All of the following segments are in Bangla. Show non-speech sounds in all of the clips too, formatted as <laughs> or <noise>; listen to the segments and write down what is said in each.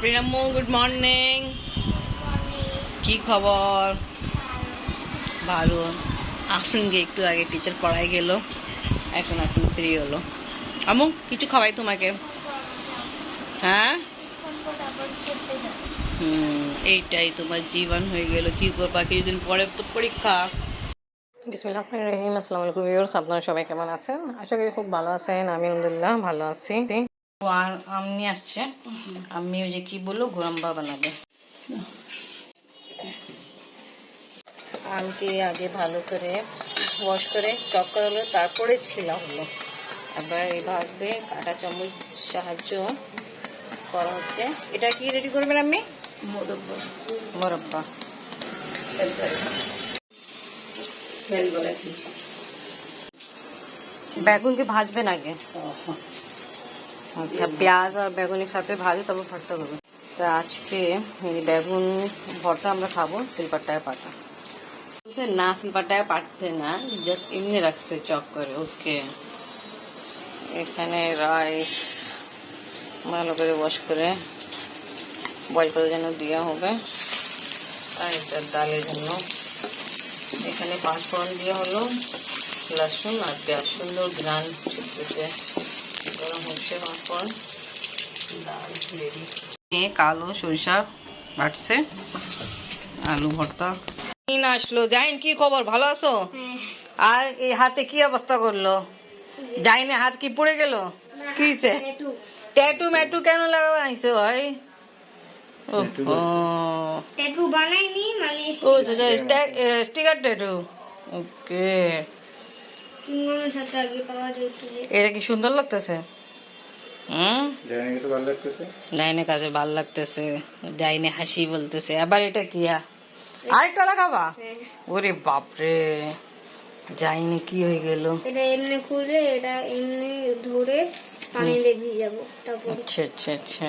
আফরিনাম্মু গুড মর্নিং কি খবর? ভালো। আসুনকে একটু আগে টিচার পড়াই গেল। এখন এখন ফ্রি হলো। আমু কিছু খাওয়াই তোমাকে? হ্যাঁ? হুম, এইটাই তোমার জীবন হয়ে গেল। কি করবা? কিছুদিন পরে তো পরীক্ষা। বিসমিল্লাহ রহিম। আসসালামু আলাইকুম ভিউয়ার্স আপনারা সবাই কেমন আছেন? আশা করি খুব ভালো আছেন। আমি আলহামদুলিল্লাহ ভালো আছি। আর আসছে। আম্মি ওই যে কি বলল? গোরাম্বা বানাবে। আমকে আগে ভালো করে ওয়াশ করে চক করা হলো তারপরে ছিলা হলো। এবার এইভাবে কাটা চামচ সাহায্য করা হচ্ছে। এটা কি রেডি করবেন আপনি মোরব্বা। বেগুনকে ভাজবেন আগে। আচ্ছা পেঁয়াজ আর বেগুনের সাথে ভাজি তারপর ভর্তা করবে। তো আজকে এই বেগুন ভর্তা আমরা খাব সিলপাটায় পাটা না সিলপাটায় পাঠতে না জাস্ট এমনি রাখছে চক করে, ওকে। এখানে রাইস ভালো করে ওয়াশ করে বয়েল করে যেন দেওয়া হবে। আর এটা ডালের জন্য। এখানে পাঁচ ফোড়ন দিয়ে হলো, লসুন আর পেঁয়াজ, সুন্দর গ্রান ছুটতেছে ডাল রেডি কালো সরিষা বাটছে আলু ভর্তা। না আসলো। জাইন কি খবর? ভালো আছো? আর এই হাতে কি অবস্থা করল? জাইনে হাত কি পড়ে গেল? কি হয়েছে ট্যাটু। ম্যাটু কেন লাগাবে আইসো ভাই? ও ট্যাটু বানাইনি মানে ও স্টিকার ট্যাটু। ওকে। চুঙ্গমের সাথে আগে পাওয়া যেত এটা কি সুন্দর লাগতেছে হুম জানি কিছু ভালো লাগতেছে ডাইনে কাজে ভালো লাগতেছে ডাইনে হাসি বলতেছে। আবার এটা কি? আরেকটা লাগাবা। ওরে বাপরে যাইনি কি হয়ে গেল? এটা এমনি খুলে এটা এমনি ধরে পানি দিয়ে ভিজাবো তারপর। আচ্ছা আচ্ছা আচ্ছা।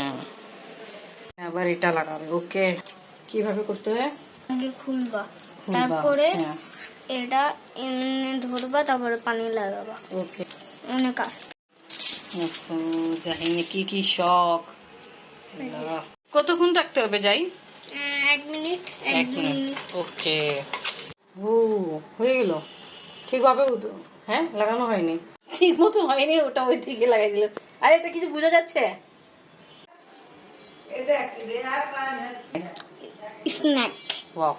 আবার এটা লাগাবে ওকে। কীভাবে করতে হয়? আগে খুলবা। খুলবা, তারপরে আচ্ছা, এটা এমনি ধরবা তারপরে পানি লাগাবা। ওকে। অনেক কি কি শখ? কতক্ষণ রাখতে হবে যাই এক মিনিট এক মিনিট। ওকে। ও হয়ে গেল। ঠিকভাবে হ্যাঁ লাগানো হয়নি। ঠিক মতো হয়নি ওটা ওই দিকে লাগাই দিল আর এটা কিছু বোঝা যাচ্ছে? স্ন্যাক। ওয়াও।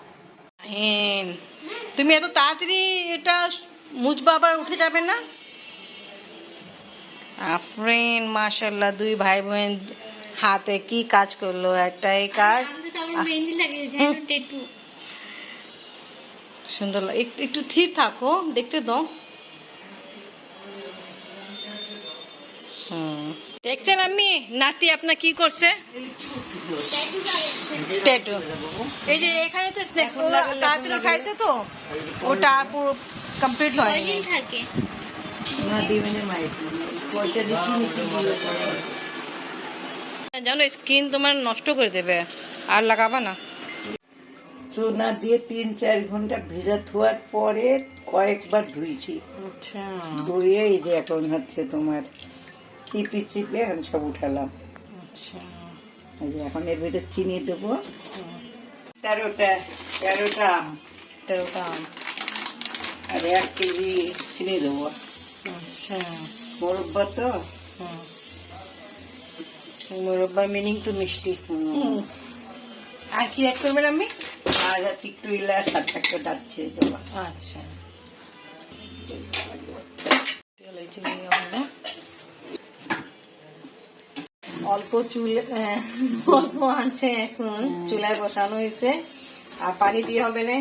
তুমি এত তাড়াতাড়ি এটা মুছবা আবার উঠে যাবে না? আফরিন মাশাল্লাহ দুই ভাই বোন হাতে কি কাজ করল? একটা এই কাজ। সুন্দর একটু স্থির থাকো দেখতে দাও। হুম। দেখছেন আমি নাতি আপনার কি করছে? ট্যাটু এই যে এখানে তো স্ন্যাক্স তাড়াতাড়ি খাইছে তো? ওটা পুরো কমপ্লিট হয়নি। থাকে জানো স্কিন তোমার নষ্ট করে দেবে। আর লাগাবা না। চুনা দিয়ে তিন চার ঘণ্টা ভেজা থোয়ার পরে কয়েকবার ধুইছি। আচ্ছা। ধুয়ে এই যে এখন হচ্ছে তোমার চিপি চিপে এখন সব উঠালাম। আচ্ছা। এই যে এখন এর ভিতরে চিনি দেবো। তেরোটা তেরোটা আম। তেরোটা আম। আর এক কেজি চিনি দেবো। আচ্ছা মোরব্বা তো? মিনিং তো মিষ্টি। আর কি অ্যাড করবেন আমি আর হচ্ছে একটু ইলাচ আর একটা আচ্ছা। অল্প চুল অল্প আছে এখন চুলায় বসানো হয়েছে। আর পানি দিয়ে হবে না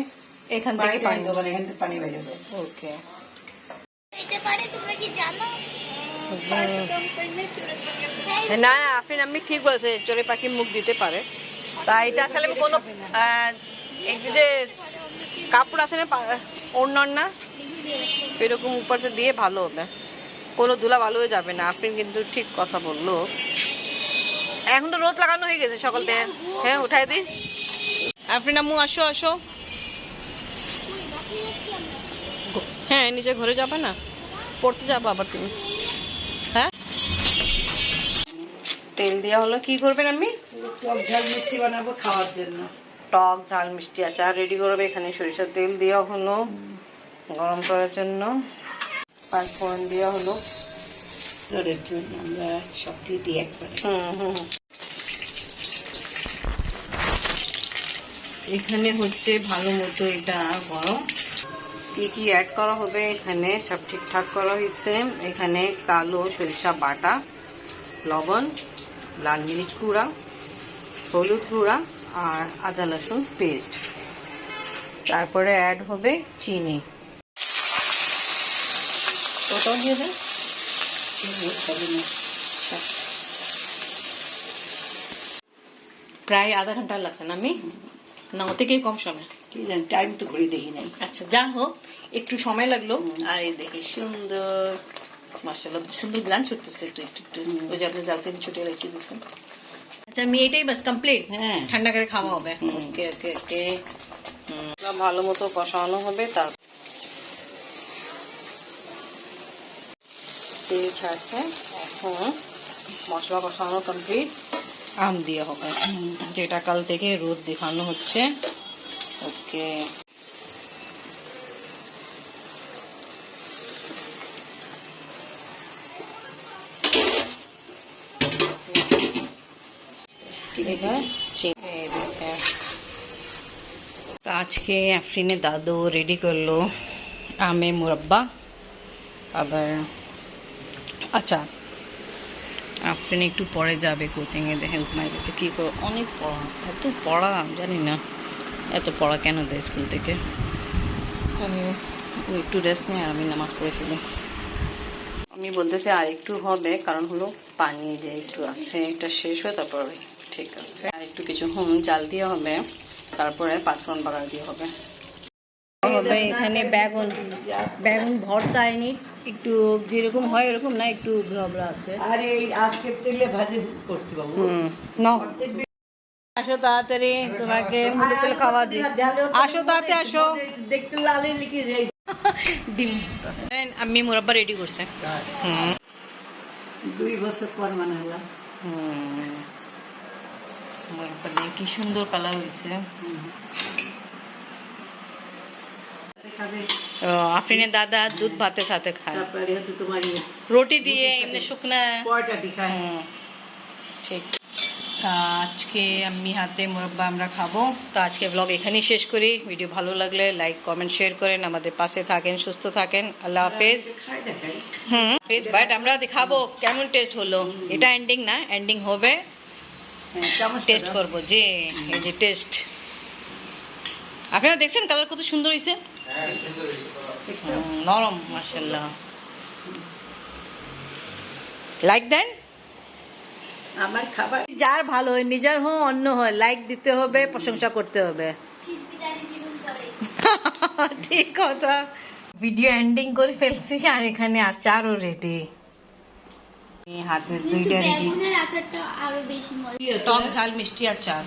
এখান থেকে পানি দেবো এখান থেকে পানি বেরো দেবো ওকে না না আপনি আপনি ঠিক বলছে চড়ে পাখি মুখ দিতে পারে। তা এটা আসলে আমি কোনো যে কাপড় আছে না পা- না এরকম উপর দিয়ে ভালো হবে। কোনো ধুলা ভালো হয়ে যাবে না আপনি কিন্তু ঠিক কথা বলল। এখন তো রোদ লাগানো হয়ে গেছে সকাল থেকে। হ্যাঁ উঠাই দি আপনি নামু আসো আসো। হ্যাঁ নিচে ঘরে যাবে না? পড়তে যাব আবার তুমি। হ্যাঁ? তেল দেওয়া হলো কি করবেন আমি? টক ঝাল মিষ্টি বানাবো খাওয়ার জন্য। টক ঝাল মিষ্টি আচার রেডি করবে এখানে সরিষার তেল দেওয়া হলো গরম করার জন্য। পাঁচফোড়ন দেওয়া হলো। জন্য আমরা দিই একবারে। হুম হুম। এখানে হচ্ছে ভালো মতো এটা গরম। কি কি অ্যাড করা হবে এখানে? সব ঠিকঠাক করা হয়েছে। এখানে কালো সরিষা বাটা লবণ লাল মিরিচ গুঁড়া হলুদ গুঁড়া আর আদা রসুন পেস্ট তারপরে অ্যাড হবে চিনি। ওটাও দিয়ে প্রায় আধা ঘণ্টা লাগছে না আমি? না থেকেই কম সময়। কি জানি টাইম তো ঘড়ি দেখি নাই। আচ্ছা যা হোক একটু সময় লাগল। আর এই দেখি সুন্দর। মাসাল্লাহ সুন্দর গ্রান ছুটতেছে একটু একটু একটু। ওই যে আপনি জালতে ছুটে রেখে দিয়েছেন। আচ্ছা আমি এটাই বাস কমপ্লিট হ্যাঁ। ঠান্ডা করে খাওয়া হবে। ওকে ওকে ওকে। ভালো মতো কষানো হবে তার তেল ছাড়ছে। এখন মশলা কষানো কমপ্লিট আম দিয়ে হবে। যেটা কাল থেকে রোদ দেখানো হচ্ছে। ওকে এবার আজকে আফরিনে দাদু রেডি করল আমে মুরব্বা। আবার আচ্ছা আফরিন একটু পরে যাবে কোচিং এ দেখেন ঘুমাই গেছে। কি করো অনেক পড়া, এত পড়া, জানি না। এত পড়া কেন দেয় স্কুল থেকে? একটু রেস্ট নেয় আর আমি নামাজ পড়ে ফেলি। আমি বলতেছি আর একটু হবে কারণ হলো পানি যে একটু আছে এটা শেষ হয়ে তারপর ঠিক আছে। আর একটু কিছু হুম জাল দিয়ে হবে তারপরে পাঁচফোড়ন বাগার দিয়ে হবে। হবে এখানে বেগুন বেগুন ভর্তা আইনি একটু যেরকম হয় এরকম না একটু ভ্রবরা আছে। আর এই আজকের তেলে ভাজি করছি বাবু। হুম আসো তাড়াতাড়ি তোমাকে মুড়ি তেল খাওয়া দিই আসো তাড়াতাড়ি আসো। দেখতে লালে লিখে যাই। ডিম। আমি মুরব্বা রেডি করছে। হুম। দুই বছর পর মানে হলাম হুম। মুরব্বা দিয়ে কি সুন্দর কালার হয়েছে। আফরিনের দাদা দুধ ভাতের সাথে খায়। ইয়ে, রুটি দিয়ে এমনি শুকনা ঠিক। তা আজকে আমি হাতে মুরব্বা আমরা খাব। তো আজকে ব্লগ এখানেই শেষ করি। ভিডিও ভালো লাগলে লাইক কমেন্ট শেয়ার করেন। আমাদের পাশে থাকেন, সুস্থ থাকেন। আল্লাহ হাফেজ। হুম বাট আমরা দেখাবো কেমন টেস্ট হলো। এটা এন্ডিং না এন্ডিং হবে। টেস্ট করব। যে এই যে টেস্ট আপনারা দেখছেন কালার কত সুন্দর হয়েছে? নরম মাশাল্লাহ লাইক দেন। আমার খাবার। যার ভালো হয় নিজের হোক অন্য হয় লাইক দিতে হবে প্রশংসা করতে হবে। <laughs> ঠিক কথা। ভিডিও এন্ডিং করে ফেলছি আর এখানে আচারও রেডি হাতের দুইটা রেডি আচারটা আরও বেশি মজা। টক ঝাল মিষ্টি আচার।